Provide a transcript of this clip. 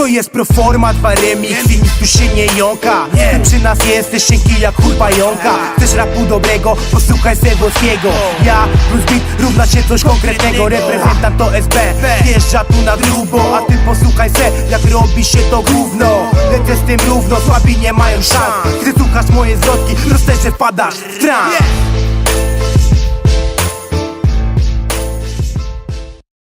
To jest proforma, dwa remix i nic tu się nie jąka. Ty przy nas jesteś cienki jak chuj pająka. Chcesz rapu dobrego, posłuchaj Sewolskiego Ja plus beat równa się coś konkretnego. Reprezentant to SB, wjeżdża tu na grubo A ty posłuchaj se, jak robi się to gówno. Lecę z tym równo, słabi nie mają szans. Gdy słuchasz moje zwrotki, proste, wpadasz w trans.